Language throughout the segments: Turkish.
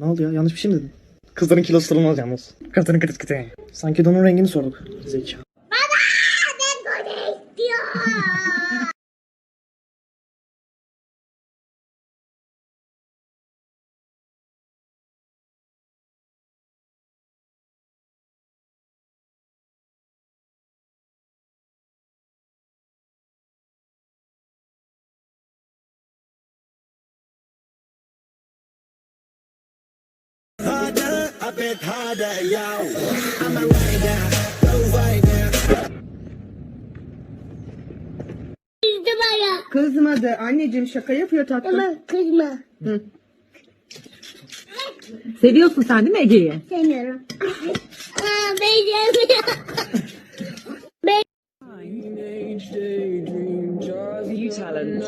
Ne oldu ya? Yanlış bir şey mi dedim? Kızların kilosu sorulmaz yalnız. Kızların kıtı kıtı. Sanki donun rengini sorduk. Zeka. Kızdı bana. Kızmadı. Anneciğim şaka yapıyor tatlım. Ama kızma. Seviyorsun sen değil mi Ege'yi? Sevmiyorum. Aa, ben you talent?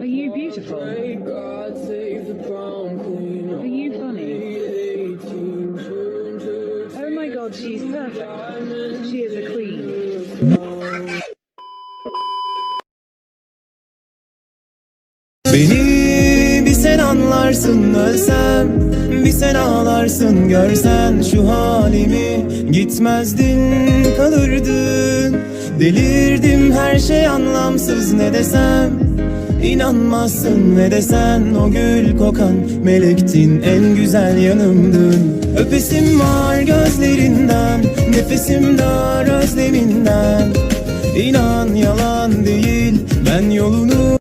Are you beautiful? Perfect. She is a queen. Beni bir sen anlarsın ölsem Bir sen ağlarsın görsen şu halimi Gitmezdin kalırdın Delirdim her şey anlamsız ne desem İnanmazsın ne desen o gül kokan Melektin en güzel yanımdın Öpesim var gözlerinden Nefesim dar özleminden İnan yalan değil ben yolunu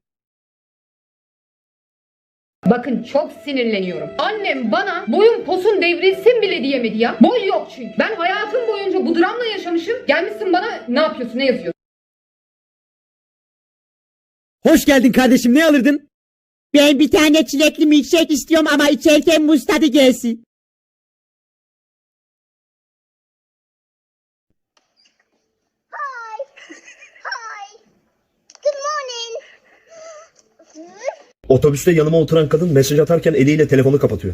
Bakın çok sinirleniyorum. Annem bana boyun posun devrilsin bile diyemedi ya. Boy yok çünkü. Ben hayatım boyunca bu dramla yaşamışım. Gelmişsin bana ne yapıyorsun ne yazıyorsun? Hoş geldin kardeşim ne alırdın? Ben bir tane çilekli milkshake istiyorum ama içerken muz tadı gelsin. Otobüste yanıma oturan kadın mesaj atarken eliyle telefonu kapatıyor.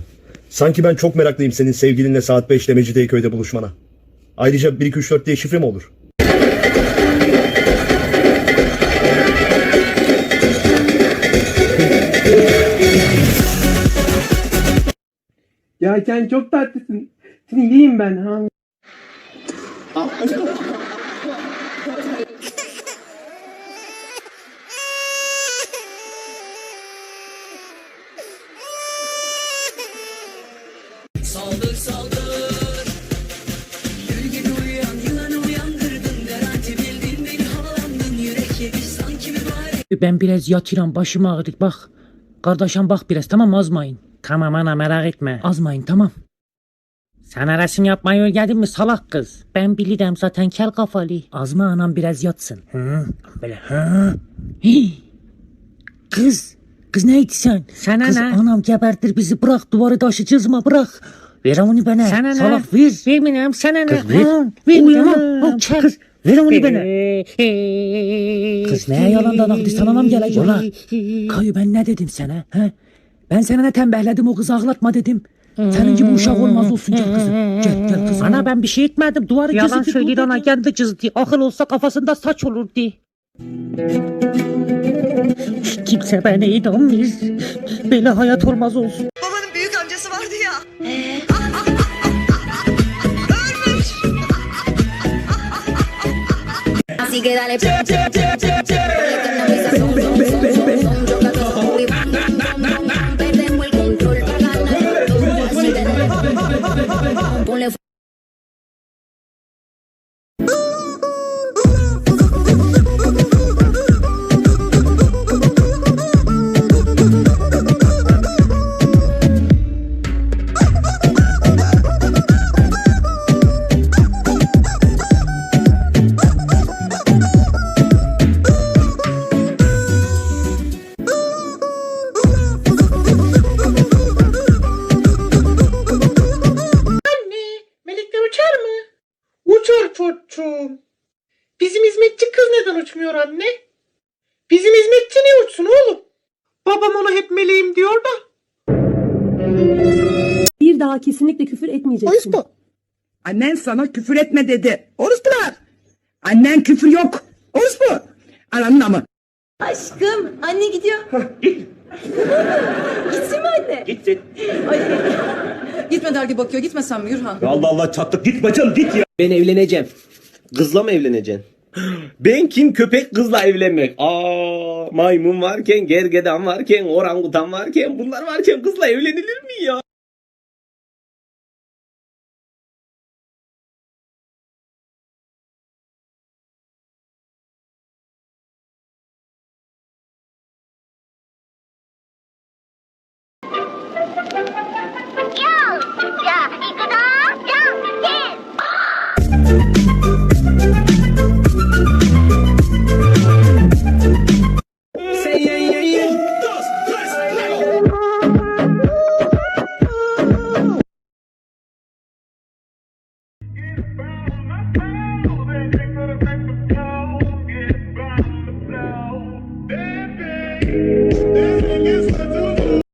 Sanki ben çok meraklıyım senin sevgilinle saat 5'te Mecidiyeköy'de buluşmana. Ayrıca 1 2 3 4 diye şifre mi olur? Ya sen çok tatlısın. Seni yiyeyim ben ha. Ben biraz yatıram başım ağrıdı bak. Kardeşim bak biraz tamam mı? azmayın. Tamam ana merak etme. Azmayın tamam. Sana resim yapmayı öğrendin mi salak kız? Ben bilirim zaten kel kafalı. Azma anam biraz yatsın. Hı, böyle hı. Hii. Kız. Kız neydi sen? Sana kız, ne? anam gebertir bizi bırak duvarı taşı çizme bırak. Ver onu bana. Sana ne? Salak ver. Vermiyorum sana ne? Kız ver. Vermiyorum. Kız ver onu bana. Kız neye yalandan aktı sana mı gelecek? Ulan Kayı ben ne dedim sana? He? Ben sana ne tembihledim o kızı ağlatma dedim. Senin gibi uşak olmaz olsun gel kızım. Gel gel kızım. Ana ben bir şey etmedim. Duvarı Yalan söyledi ona kendi çizdi. Akıl olsa kafasında saç olurdu. Kimse beni inanmıyor. Böyle hayat olmaz olsun. Así que dale. Babam ona hep meleğim diyor da. Bir daha kesinlikle küfür etmeyeceksin. Annen sana küfür etme dedi. Orospular. Annen küfür yok. Orospu. Ananın amı. Aşkım anne gidiyor. Gitsin mi hadi? gitsene. Git git. Ay. Gitme dergi bakıyor. Gitmesem mi Gürhan? Allah Allah çattık git bacım git ya. Ben evleneceğim. Kızla mı evleneceksin? Ben kim köpek kızla evlenmek? Aa, maymun varken, gergedan varken, orangutan varken, bunlar varken kızla evlenilir mi ya? Bye.